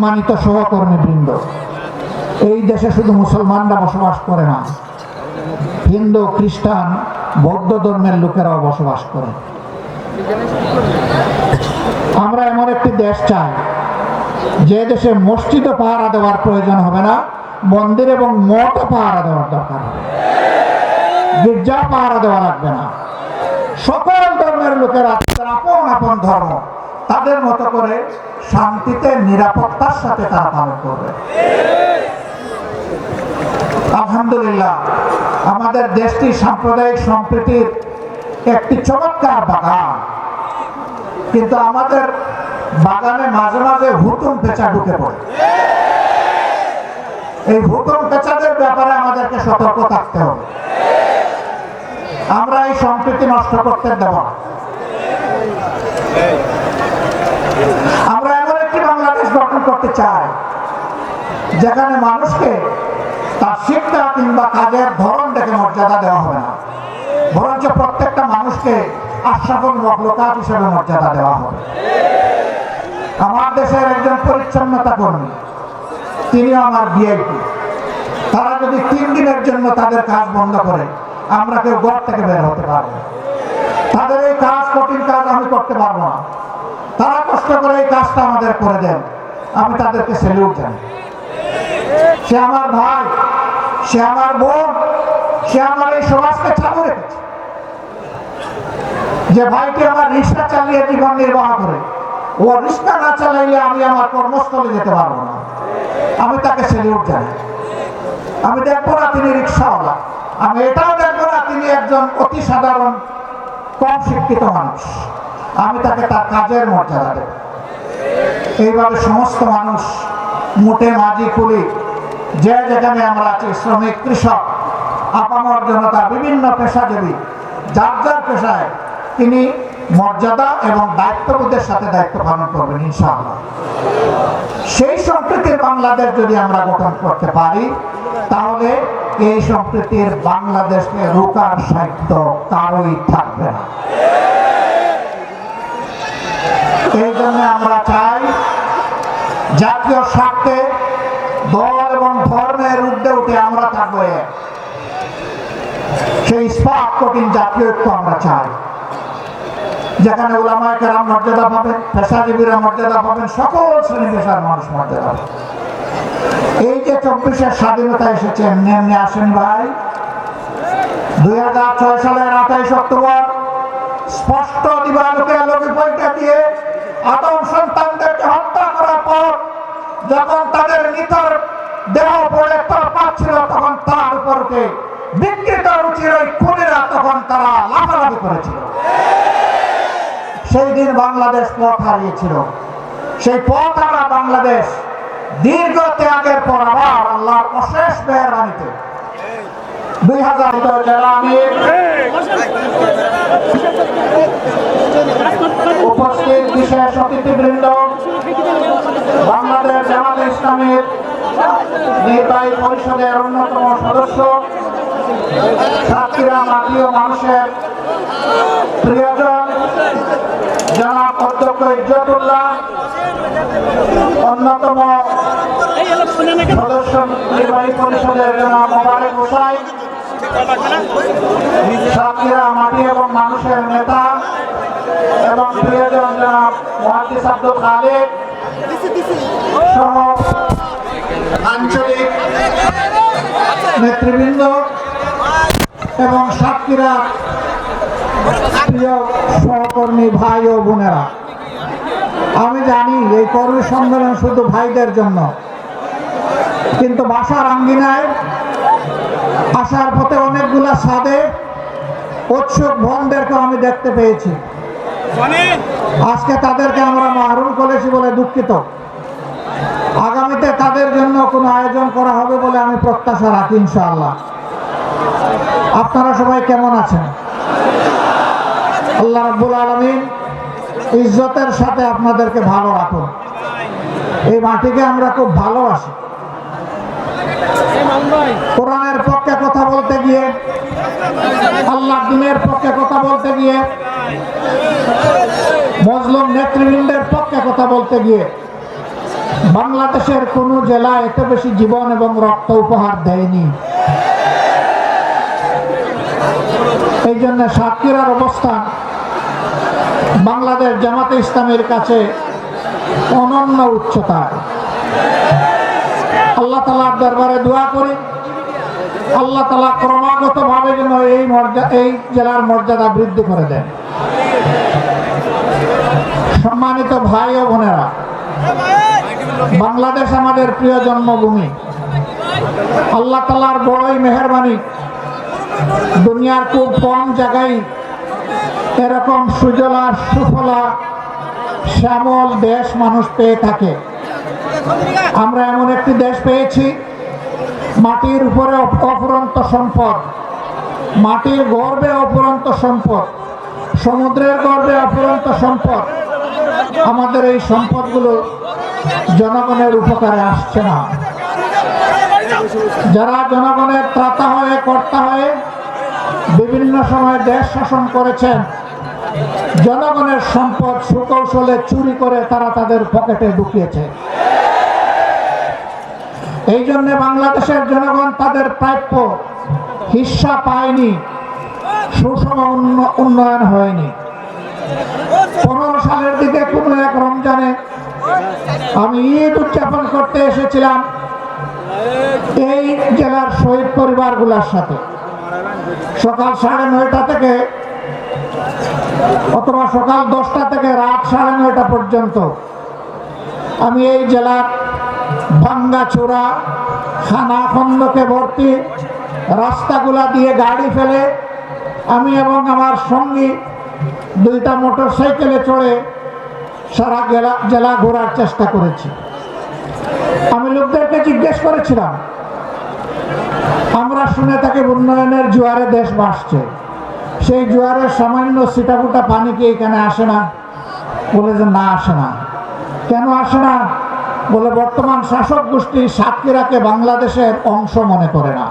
সম্মানিত সহকর্মী বৃন্দ, এই দেশে শুধু মুসলমানরা বসবাস করে না, হিন্দু, খ্রিস্টান, বৌদ্ধ ধর্মের লোকেরাও বসবাস করে। আমরা এমন একটি দেশ চাই, যে দেশে মসজিদে পাহারা দেওয়ার প্রয়োজন হবে না, মন্দির এবং মঠও পাহারা দেওয়ার দরকার হবে। গির্জা পাহারা দেওয়া লাগবে না। সকল ধর্মের লোকেরা আপন আপন ধর্ম। তাদের মতো করে শান্তিতে, নিরাপত্তার সাথে তারা পালন করবে। আলহামদুলিল্লাহ, আমাদের দেশটি সাম্প্রদায়িক সম্প্রীতির একটি চমৎকার বাগান। কিন্তু আমাদের বাগানে মাঝে মাঝে হুতুম পেঁচা ঢুকে পড়ে। এই হুতুম পেঁচাদের ব্যাপারে আমাদেরকে সতর্ক থাকতে হবে। আমরা এই সম্প্রীতি নষ্ট করতে দেব না। আমরা এমন একটি বাংলাদেশ গঠন করতে চাই, যেখানে মানুষকে তার শিক্ষা কিংবা কাজের ধরন দেখে মর্যাদা দেওয়া হবে না। বরঞ্চ প্রত্যেকটা মানুষকে আশ্বাসন মকলকাত হিসেবে মর্যাদা দেওয়া হবে। আমার দেশের একজন পরিচ্ছন্নতা কর্মী, তিনিও আমার বিআইপি তারা যদি তিন দিনের জন্য তাদের কাজ বন্ধ করে, আমরা কেউ ঘর থেকে বের হতে পারব তাদের এই কাজ কঠিন কাজ আমি করতে পারব না। তারা কষ্ট করে এই কাজটা আমাদের করে দেন। আমি তাদেরকে সেলিউট জানি সে আমার ভাই, সে আমার বোন, সে আমার এই সমাজকে চালু রেখেছে। যে ভাইটি আমার রিক্সা চালিয়ে জীবন নির্বাহ করে, ও রিক্সা না চালাইলে আমি আমার কর্মস্থলে যেতে পারব না। আমি তাকে সেলিউট জানি আমি দেখব না তিনি রিক্সাওয়ালা। আমি এটাও দেখব না তিনি একজন অতি সাধারণ, কম শিক্ষিত মানুষ। আমি তাকে তার কাজের মর্যাদা দেব। এইভাবে সমস্ত মানুষ মোটে মাঝি কুলি, যে যেখানে আমরা আছি, শ্রমিক, কৃষক, আপামর জনতা, বিভিন্ন পেশাজীবী, যার যার পেশায় তিনি মর্যাদা এবং দায়িত্ববোধের সাথে দায়িত্ব পালন করবেন, ইনশাআল্লাহ। সেই সম্প্রীতির বাংলাদেশ যদি আমরা গঠন করতে পারি, তাহলে এই সম্প্রীতির বাংলাদেশকে রোকার সাহিত্য কারোই থাকবে না। এই জন্য আমরা চাই জাতীয় স্বার্থে দল এবং ধর্মের ঊর্ধ্বে উঠে আমরা থাকব সেই স্পাক কঠিন জাতীয় ঐক্য আমরা চাই। যেখানে ওলামায় কেরাম মর্যাদা পাবেন, পেশাজীবীরা মর্যাদা পাবেন, সকল শ্রেণি পেশার মানুষ মর্যাদা এই যে চব্বিশের স্বাধীনতা এসেছে, এমনি এমনি আসেন ভাই। দুই হাজার ছয় সালের আঠাইশ অক্টোবর স্পষ্ট দিবালোকে আলোকে পরীক্ষা দিয়ে আদম সন্তানদেরকে হত্যা করার পর যখন তাদের নিতর দেহ পড়ে তর পাচ্ছিল তখন তার উপরকে বিকৃত রুচির ওই তখন তারা লাফালাফি করেছিল। সেই দিন বাংলাদেশ পথ হারিয়েছিল। সেই পথ হারা বাংলাদেশ দীর্ঘ ত্যাগের পর আবার অশেষ মেহরবানিতে। দুই হাজার আমির। উপস্থিত বিশেষ অতিথিবৃন্দ, বাংলাদেশ জামাত ইসলামের নির্বাহী পরিষদের অন্যতম সদস্য, সাতক্ষীরা মাটিও মানুষের প্রিয়জন, জনাব অধ্যক্ষ ইজ্জতুল্লাহ, অন্যতম সদস্য নির্বাহী পরিষদের জনাব মোবারক হোসাই মাটি এবং মানুষের নেতা এবং প্রিয়জন সহ আঞ্চলিক নেতৃবৃন্দ এবং সাতক্ষীরা প্রিয় সহকর্মী ভাই ও বোনেরা। আমি জানি এই কর্মী সম্মেলন শুধু ভাইদের জন্য, কিন্তু বাসার আঙ্গিনায় আসার পথে অনেকগুলা সাদে উৎসুক বোনদেরকে আমি দেখতে পেয়েছি। আজকে তাদেরকে আমরা মাহরুম করেছি বলে দুঃখিত। আগামীতে তাদের জন্য কোনো আয়োজন করা হবে বলে আমি প্রত্যাশা রাখি ইনশাআল্লাহ। আপনারা সবাই কেমন আছেন? আল্লাহ রাব্বুল আলমিন ইজ্জতের সাথে আপনাদেরকে ভালো রাখুন। এই মাটিকে আমরা খুব ভালোবাসি। কোরআনের পক্ষে কথা বলতে গিয়ে আল্লাহ দিনের পক্ষে কথা বলতে গিয়ে, মজলুম নেতৃবৃন্দের পক্ষে কথা বলতে গিয়ে, বাংলাদেশের কোনো জেলা এত বেশি জীবন এবং রক্ত উপহার দেয়নি। এই জন্য সাতক্ষীরার অবস্থান বাংলাদেশ জামাতে ইসলামের কাছে অনন্য উচ্চতায়। আল্লাহ তালার দরবারে দোয়া করি। আল্লাহ তালা ক্রমাগত ভাবে যেন এই মর্যাদা এই জেলার মর্যাদা বৃদ্ধি করে দেন। সম্মানিত ভাই ও বোনেরা, বাংলাদেশ আমাদের প্রিয় জন্মভূমি। আল্লাহ তালার বড়ই মেহরবানি। দুনিয়ার খুব কম জায়গায় এরকম সুজলা, সুফলা, শ্যামল দেশ মানুষ পেয়ে থাকে। আমরা এমন একটি দেশ পেয়েছি, মাটির উপরে অফুরন্ত সম্পদ। মাটির গর্বে অফুরন্ত সম্পদ, সমুদ্রের গর্বে অফুরন্ত সম্পদ। আমাদের এই সম্পদগুলো জনগণের উপকারে আসছে না। যারা জনগণের ত্রাতা হয়ে, কর্তা হয়ে বিভিন্ন সময় দেশ শাসন করেছেন, জনগণের সম্পদ সুকৌশলে চুরি করে তারা তাদের পকেটে ঢুকিয়েছে এই জন্য বাংলাদেশের জনগণ তাদের প্রাপ্য হিস্সা পায়নি, সুষম উন্ন- উন্নয়ন হয়নি। পনেরো সালের দিকে কোনো এক রমজানে আমি ঈদ উদযাপন করতে এসেছিলাম এই জেলার শহীদ পরিবারগুলোর সাথে। সকাল সাড়ে নয়টা থেকে অথবা সকাল দশটা থেকে রাত সাড়ে নয়টা পর্যন্ত আমি এই জেলার ভাঙ্গাচোরা খানা খন্দকে ভর্তি, রাস্তাগুলা দিয়ে গাড়ি ফেলে, আমি এবং আমার সঙ্গী দুইটা মোটর সাইকেলে চড়ে সারা জেলা জেলা ঘোরার চেষ্টা করেছি। আমি লোকদেরকে জিজ্ঞেস করেছিলাম, আমরা শুনে থাকি উন্নয়নের জোয়ারে দেশ বাসছে সেই জোয়ারের সামান্য সিটাফুটা পানি কি এখানে আসে না? বলে যে না, আসে না। কেন আসে না? বলে বর্তমান শাসক গোষ্ঠী সাতক্ষীরাকে বাংলাদেশের অংশ মনে করে না।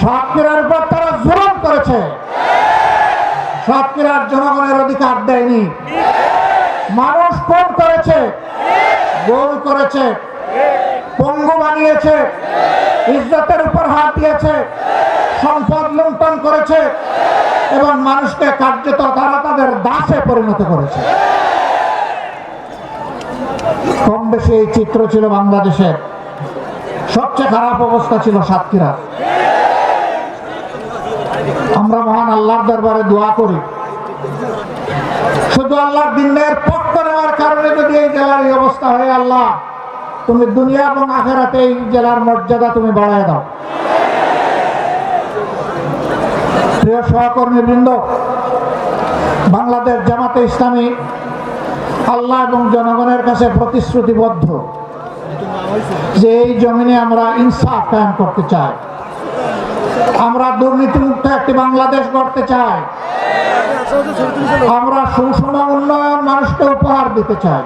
সাতক্ষীরার উপর তারা জুলুম করেছে। সাতক্ষীরার জনগণের অধিকার দেয়নি। মানুষ কোন করেছে। গোল করেছে। পঙ্গু বানিয়েছে। ইজ্জতের উপর হাত দিয়েছে। সম্পদ লুণ্ঠন করেছে। এবং মানুষকে কার্যত তারা তাদের দাসে পরিণত করেছে। কম বেশি এই চিত্র ছিল বাংলাদেশের। সবচেয়ে খারাপ অবস্থা ছিল সাতক্ষীরা। আমরা মহান আল্লাহর দরবারে দোয়া করি। শুধু আল্লাহর দিনের পক্ষ নেওয়ার কারণে যদি এই জেলার এই অবস্থা হয়, আল্লাহ, তুমি দুনিয়া এবং আখেরাতে এই জেলার মর্যাদা তুমি বাড়ায় দাও। প্রিয় সহকর্মী বৃন্দ বাংলাদেশ জামাতে ইসলামী আল্লাহ এবং জনগণের কাছে প্রতিশ্রুতিবদ্ধ যে এই জমিনে আমরা ইনসাফ কায়েম করতে চাই। আমরা দুর্নীতিমুক্ত একটি বাংলাদেশ গড়তে চাই। আমরা সুষম উন্নয়ন মানুষকে উপহার দিতে চাই।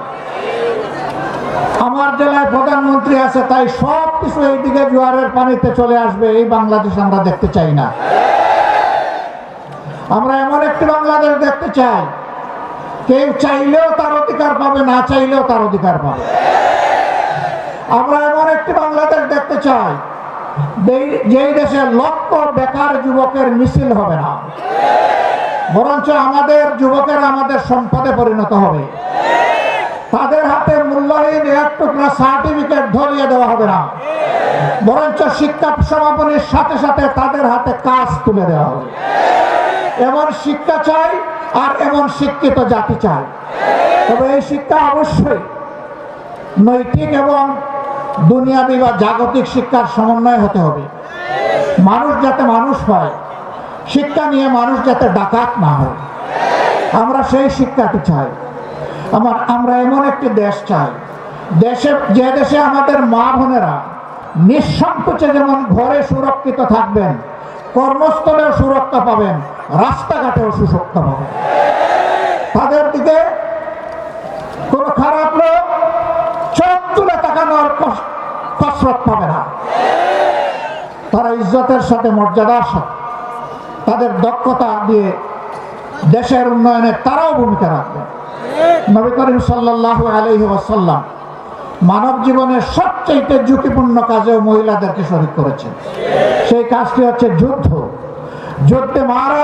আমার জেলায় প্রধানমন্ত্রী আছে, তাই সব কিছু এইদিকে জোয়ারের পানিতে চলে আসবে, এই বাংলাদেশ আমরা দেখতে চাই না। আমরা এমন একটি বাংলাদেশ দেখতে চাই কেউ চাইলেও তার অধিকার পাবে, না চাইলেও তার অধিকার পাবে। আমরা এমন একটি বাংলাদেশ দেখতে চাই, যেই- দেশে লক্ষ বেকার যুবকের মিছিল হবে না, বরঞ্চ আমাদের যুবকের আমাদের সম্পদে পরিণত হবে। তাদের হাতে মূল্যহীন এক টুকরা সার্টিফিকেট ধরিয়ে দেওয়া হবে না, বরঞ্চ শিক্ষা সমাপনীর সাথে সাথে তাদের হাতে কাজ তুলে দেওয়া হবে। এমন শিক্ষা চাই আর এমন শিক্ষিত জাতি চাই। তবে এই শিক্ষা অবশ্যই নৈতিক এবং দুনিয়াবি বা জাগতিক শিক্ষার সমন্বয় হতে হবে। মানুষ যাতে মানুষ হয়, শিক্ষা নিয়ে মানুষ যাতে ডাকাত না হয়। আমরা সেই শিক্ষাটি চাই। আমার, আমরা এমন একটি দেশ চাই। দেশে, যে দেশে আমাদের মা বোনেরা নিঃসংকোচে যেমন ঘরে সুরক্ষিত থাকবেন কর্মস্থলেও সুরক্ষা পাবেন, রাস্তাঘাটেও সুরক্ষা পাবেন। তাদের দিকে কোনো খারাপ লোক চোখ তুলে তাকানোর কস- কসরত পাবে না। তারা ইজ্জতের সাথে, মর্যাদার সাথে, তাদের দক্ষতা দিয়ে দেশের উন্নয়নে তারাও ভূমিকা রাখবে। নবী করিম সাল্লাল্লাহু আলাইহি ওয়াসাল্লাম মানব জীবনের সবচেয়ে ঝুঁকিপূর্ণ কাজেও মহিলাদেরকে শরিক করেছেন। সেই কাজটি হচ্ছে যুদ্ধ। যুদ্ধে মারা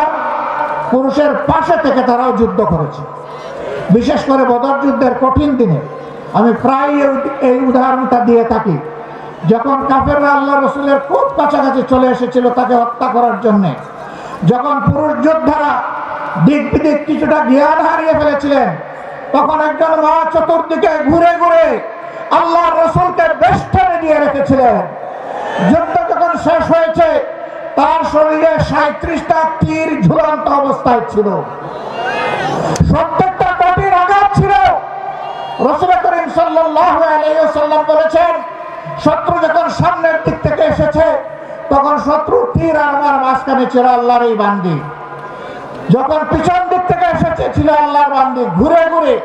পুরুষের পাশে থেকে তারাও যুদ্ধ করেছে। বিশেষ করে বদর যুদ্ধের কঠিন দিনে আমি প্রায় এই উদাহরণটা দিয়ে থাকি। যখন কাফেররা আল্লাহ রসুলের খুব কাছাকাছি চলে এসেছিল তাকে হত্যা করার জন্যে, যখন পুরুষ যোদ্ধারা দিক বিদিক কিছুটা জ্ঞান হারিয়ে ফেলেছিলেন, তখন একজন মা চতুর্দিকে ঘুরে ঘুরে আল্লাহ রসুলকে বেষ্টনে দিয়ে রেখেছিলেন। যুদ্ধ যখন শেষ হয়েছে, তার শরীরে সাঁত্রিশটা তীর ঝুলন্ত অবস্থায় ছিল। প্রত্যেকটা কঠিন আঘাত ছিল। রসুল করিম সাল্লাল্লাহু আলাইহি ওয়াসাল্লাম বলেছেন, শত্রু যখন সামনের দিক থেকে এসেছে, তখন শত্রু তীর আর আমার মাঝখানে ছিল আল্লাহর এই বান্দি। যখন পিছন দিক থেকে এসেছে, ছিল আল্লাহর বান্দি। ঘুরে ঘুরে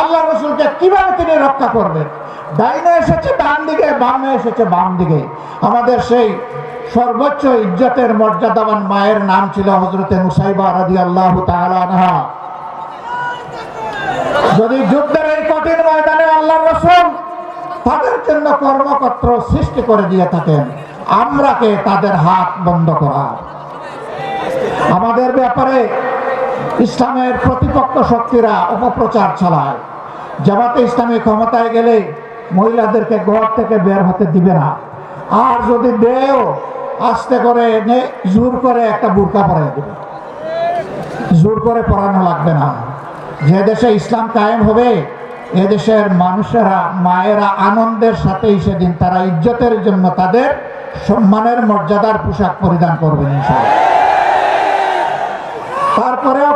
আল্লাহ রসুলকে কীভাবে তিনি রক্ষা করবেন? ডাইনে এসেছে, ডান দিকে, বামে এসেছে, বাম দিকে। আমাদের সেই সর্বোচ্চ ইজ্জতের মর্যাদাবান মায়ের নাম ছিল হজরতে মুসাইবা আল্লাহ যদি যুদ্ধের এই কঠিন ময়দানে আল্লাহ রসুল তাদের জন্য কর্মকর্ত সৃষ্টি করে দিয়ে থাকেন, আমরা কে? তাদের হাত বন্ধ করা। আমাদের ব্যাপারে ইসলামের প্রতিপক্ষ শক্তিরা অপপ্রচার চালায়। জামাতে ইসলামী ক্ষমতায় গেলে মহিলাদেরকে ঘর থেকে বের হতে দিবে না। আর যদি দেও, আস্তে করে এনে জোর করে একটা বুরকা পরাই দেবে। জোর করে পড়ানো লাগবে না। যে দেশে ইসলাম কায়েম হবে এদেশের মানুষেরা, মায়েরা আনন্দের সাথেই সেদিন তারা ইজ্জতের জন্য তাদের সম্মানের মর্যাদার পোশাক পরিধান করবেন ইনশাআল্লাহ।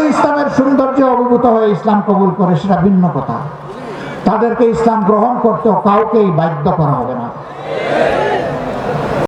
যদি ইসলামের সৌন্দর্য অভিভূত হয়ে ইসলাম কবুল করে, সেটা ভিন্ন কথা। তাদেরকে ইসলাম গ্রহণ করতেও কাউকেই বাধ্য করা হবে না।